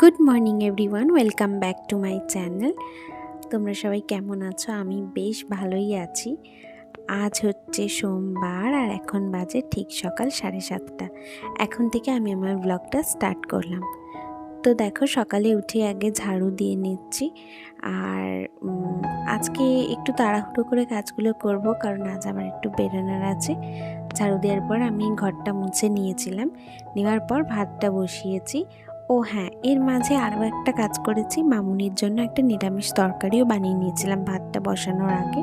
Good morning everyone, welcome back to my channel. তোমরা সবাই কেমন আছো? আমি বেশ ভালোই আছি। আজ হচ্ছে সোমবার আর এখন বাজে ঠিক সকাল সাড়ে সাতটা। এখন থেকে আমি আমার ব্লগটা স্টার্ট করলাম। তো দেখো, সকালে উঠে আগে ঝাড়ু দিয়ে নিচ্ছি আর আজকে একটু তাড়াহুড়ো করে কাজগুলো করব কারণ আজ আমার একটু বেরোনোর আছে। ঝাড়ু দেওয়ার পর আমি ঘরটা মুছে নিয়েছিলাম। নেওয়ার পর ভাতটা বসিয়েছি। ও হ্যাঁ এর মাঝে আরও একটা কাজ করেছি। মামুনির জন্য একটা নিরামিষ তরকারিও বানিয়ে নিয়েছিলাম ভাতটা বসানোর আগে।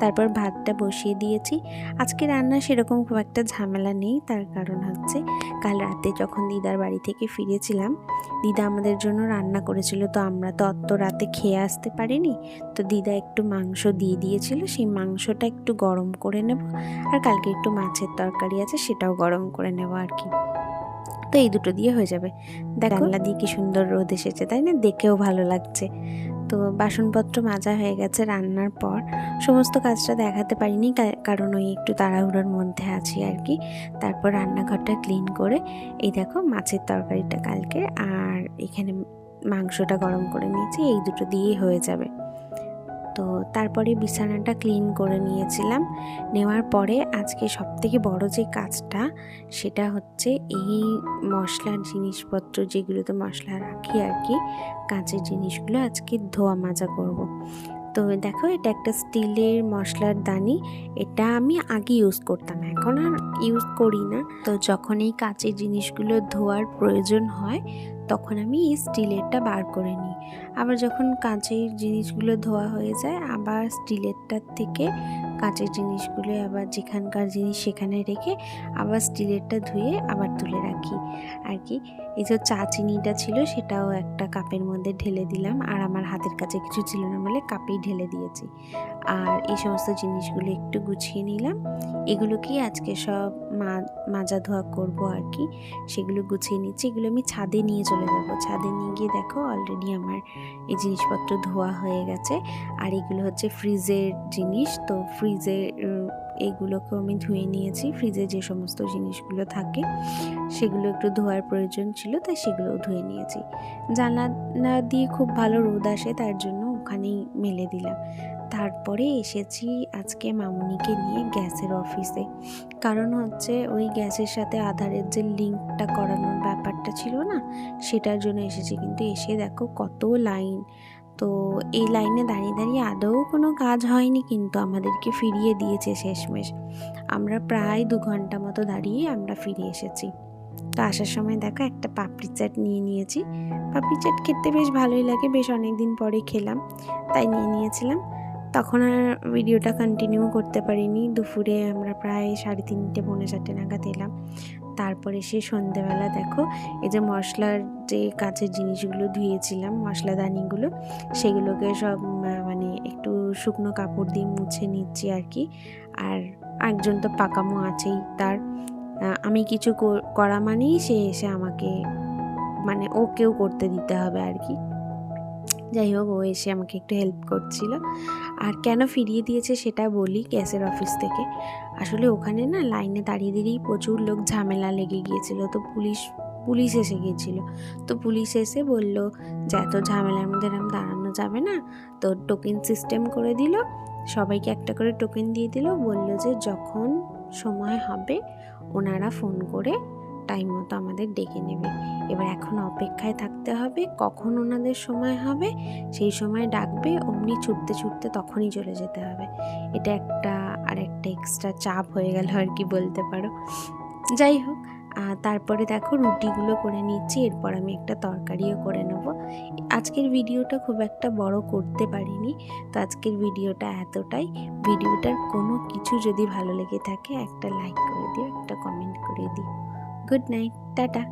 তারপর ভাতটা বসিয়ে দিয়েছি। আজকে রান্না সেরকম খুব একটা ঝামেলা নেই, তার কারণ হচ্ছে কাল রাতে যখন দিদার বাড়ি থেকে ফিরেছিলাম, দিদা আমাদের জন্য রান্না করেছিল, তো আমরা তো অত রাতে খেয়ে আসতে পারিনি। তো দিদা একটু মাংস দিয়ে দিয়েছিল, সেই মাংসটা একটু গরম করে নেব, আর কালকে একটু মাছের তরকারি আছে সেটাও গরম করে নেব আর কি। তো এই দুটো দিয়ে হয়ে যাবে। জানলা দিয়ে কি সুন্দর রোদ এসেছে, তাই না? দেখেও ভালো লাগছে। তো বাসনপত্র মাজা হয়ে গেছে রান্নার পর। সমস্ত কাজটা দেখাতে পারিনি কারণ ওই একটু তাড়াহুড়োর মধ্যে আছি আর কি। তারপর রান্নাঘরটা ক্লিন করে, এই দেখো মাছের তরকারিটা কালকে, আর এখানে মাংসটা গরম করে নিয়েছি, এই দুটো দিয়েই হয়ে যাবে। তো তারপরে বিছানাটা ক্লিন করে নিয়েছিলাম নেওয়ার পরে আজকে সবথেকে বড় যে কাজটা, সেটা হচ্ছে এই মশলার জিনিসপত্র, যেগুলোতে মশলা রাখি আর কি, কাঁচের জিনিসগুলো আজকে ধোয়া মাজা করব। তো দেখো এটা একটা স্টিলের মশলার দানি, এটা আমি আগে ইউজ করতাম, এখন আর ইউজ করি না। তো যখন এই কাঁচের জিনিসগুলো ধোয়ার প্রয়োজন হয়, তখন আমি স্টিলেরটা বার করে নিই। আবার যখন কাঁচের জিনিসগুলো ধোয়া হয়ে যায়, আবার স্টিলেরটার থেকে কাঁচের জিনিসগুলো আবার যেখানকার জিনিস সেখানে রেখে আবার স্টিলেরটা ধুয়ে আবার তুলে রাখি। আর কি, এই যে চা চিনিটা ছিল সেটাও একটা কাপের মধ্যে ঢেলে দিলাম। আর আমার হাতের কাছে কিছু ছিল না বলে কাপেই ঢেলে দিয়েছি। আর এই সমস্ত জিনিসগুলো একটু গুছিয়ে নিলাম। এগুলোকেই আজকে সব মাজা ধোয়া করব আর কি। সেগুলো গুছিয়ে নিচ্ছি। এগুলো আমি ছাদে নিয়ে চলে যাব। ছাদে নিয়ে গিয়ে দেখো অলরেডি আমার এই জিনিসপত্র ধোয়া হয়ে গেছে। আর এগুলো হচ্ছে ফ্রিজের জিনিস। তো ফ্রিজের এইগুলোকেও আমি ধুয়ে নিয়েছি। ফ্রিজে যে সমস্ত জিনিসগুলো থাকে, সেগুলো একটু ধোয়ার প্রয়োজন ছিল, তাই সেগুলোও ধুয়ে নিয়েছি। জানলা দিয়ে খুব ভালো রোদ আসে, তার জন্য ওখানেই মেলে দিলাম। তারপরে এসেছি আজকে মামুনিকে নিয়ে গ্যাসের অফিসে। কারণ হচ্ছে ওই গ্যাসের সাথে আধারের যে লিঙ্কটা করানোর ব্যাপারটা ছিল না, সেটার জন্য এসেছি। কিন্তু এসে দেখো কত লাইন তো এই লাইনে দাঁড়িয়ে দাঁড়িয়ে আদৌ কোনো কাজ হয়নি কিন্তু আমাদেরকে ফিরিয়ে দিয়েছে শেষমেশ। আমরা প্রায় দু ঘণ্টা মতো দাঁড়িয়ে আমরা ফিরে এসেছি। তো আসার সময় দেখো একটা পাপড়ি চাট নিয়ে নিয়েছি। পাপড়ি চাট খেতে বেশ ভালোই লাগে, বেশ অনেক দিন পরে খেলাম, তাই নিয়ে নিয়েছিলাম। তখন আর ভিডিওটা কন্টিনিউ করতে পারিনি। দুপুরে আমরা প্রায় সাড়ে তিনটে, পৌনে চারটে নাগাদ এলাম। তারপরে সে সন্ধেবেলা দেখো, এই যে মশলার যে কাঁচের জিনিসগুলো ধুয়েছিলাম মশলাদানিগুলো সেগুলোকে সব মানে একটু শুকনো কাপড় দিয়ে মুছে নিচ্ছি আর কি। আর একজন তো পাকামো আছেই তার। আমি কিছু করা মানেই সে এসে আমাকে মানে ওকেও করতে দিতে হবে আর কি। যাই হোক, ও এসে আমাকে একটু হেল্প করছিল। আর কেন ফিরিয়ে দিয়েছে সেটা বলি গ্যাসের অফিস থেকে। আসলে ওখানে না লাইনে দাঁড়িয়ে দাঁড়িয়ে প্রচুর লোক ঝামেলা লেগে গিয়েছিল। তো পুলিশ পুলিশ এসে গিয়েছিল। তো পুলিশ এসে বলল, যে এত ঝামেলার মধ্যে এরকম দাঁড়ানো যাবে না। তো টোকেন সিস্টেম করে দিল। সবাইকে একটা করে টোকেন দিয়ে দিল। বলল যে যখন সময় হবে, ওনারা ফোন করে টাইম মতো আমাদের ডেকে নেবে। এবার এখন অপেক্ষায় থাকতে হবে, কখন ওনাদের সময় হবে, সেই সময় ডাকবে, অমনি ছুটতে ছুটতে তখনই চলে যেতে হবে। এটা একটা আর একটা এক্সট্রা চাপ হয়ে গেল আর কি বলতে পারো। যাই হোক তারপরে দেখো রুটিগুলো করে নিচ্ছি, এরপর আমি একটা তরকারিও করে নেব। আজকের ভিডিওটা খুব একটা বড় করতে পারিনি, তো আজকের ভিডিওটা এতটাই। ভিডিওটার কোনো কিছু যদি ভালো লেগে থাকে, একটা লাইক করে দিও, একটা কমেন্ট করে দিও। Good night tata.